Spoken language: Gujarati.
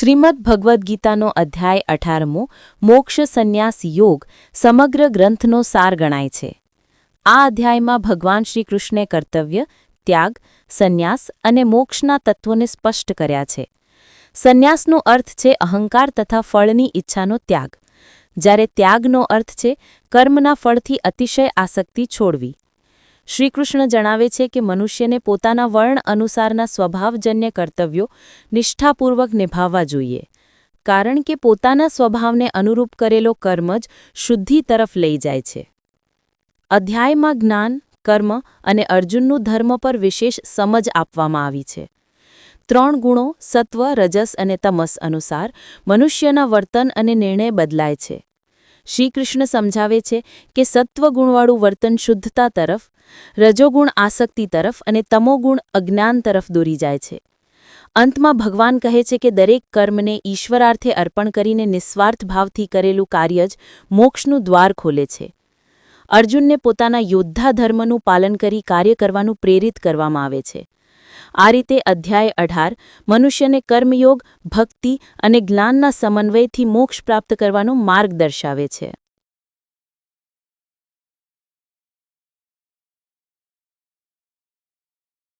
શ્રીમદ ભગવદ્ ગીતાનો અધ્યાય અઢારમો, મોક્ષ સંન્યાસ યોગ, સમગ્ર ગ્રંથનો સાર ગણાય છે. આ અધ્યાયમાં ભગવાન શ્રી કૃષ્ણે કર્તવ્ય, ત્યાગ, સંન્યાસ અને મોક્ષના તત્વોને સ્પષ્ટ કર્યા છે. સંન્યાસનો અર્થ છે અહંકાર તથા ફળની ઈચ્છાનો ત્યાગ. જ્યારે ત્યાગનો અર્થ છે કર્મના ફળથી અતિશય આસક્તિ છોડવી. શ્રીકૃષ્ણ જણાવે છે કે મનુષ્યને પોતાના વર્ણ અનુસારના સ્વભાવજન્ય કર્તવ્યો નિષ્ઠાપૂર્વક નિભાવવા જોઈએ. કારણ કે પોતાના સ્વભાવને અનુરૂપ કરેલો કર્મ જ શુદ્ધિ તરફ લઈ જાય છે. અધ્યાયમાં જ્ઞાન, કર્મ અને અર્જુનનું ધર્મ પર વિશેષ સમજ આપવામાં આવી છે. ત્રણ ગુણો સત્વ, રજસ અને તમસ અનુસાર મનુષ્યના વર્તન અને નિર્ણય બદલાય છે. શ્રીકૃષ્ણ સમજાવે છે કે સત્વગુણવાળું વર્તન શુદ્ધતા તરફ, રજોગુણ આસક્તિ તરફ અને તમોગુણ અજ્ઞાન તરફ દોરી જાય છે. અંતમાં ભગવાન કહે છે કે દરેક કર્મને ઈશ્વરાર્થે અર્પણ કરીને નિસ્વાર્થ ભાવથી કરેલું કાર્ય જ મોક્ષનું દ્વાર ખોલે છે. અર્જુનને પોતાના યોદ્ધા ધર્મનું પાલન કરી કાર્ય કરવાનું પ્રેરિત કરવામાં આવે છે. આ રીતે અધ્યાય અઢાર, મનુષ્યને કર્મયોગ, ભક્તિ અને જ્ઞાનના સમન્વયથી મોક્ષ પ્રાપ્ત કરવાનો માર્ગ દર્શાવે છે.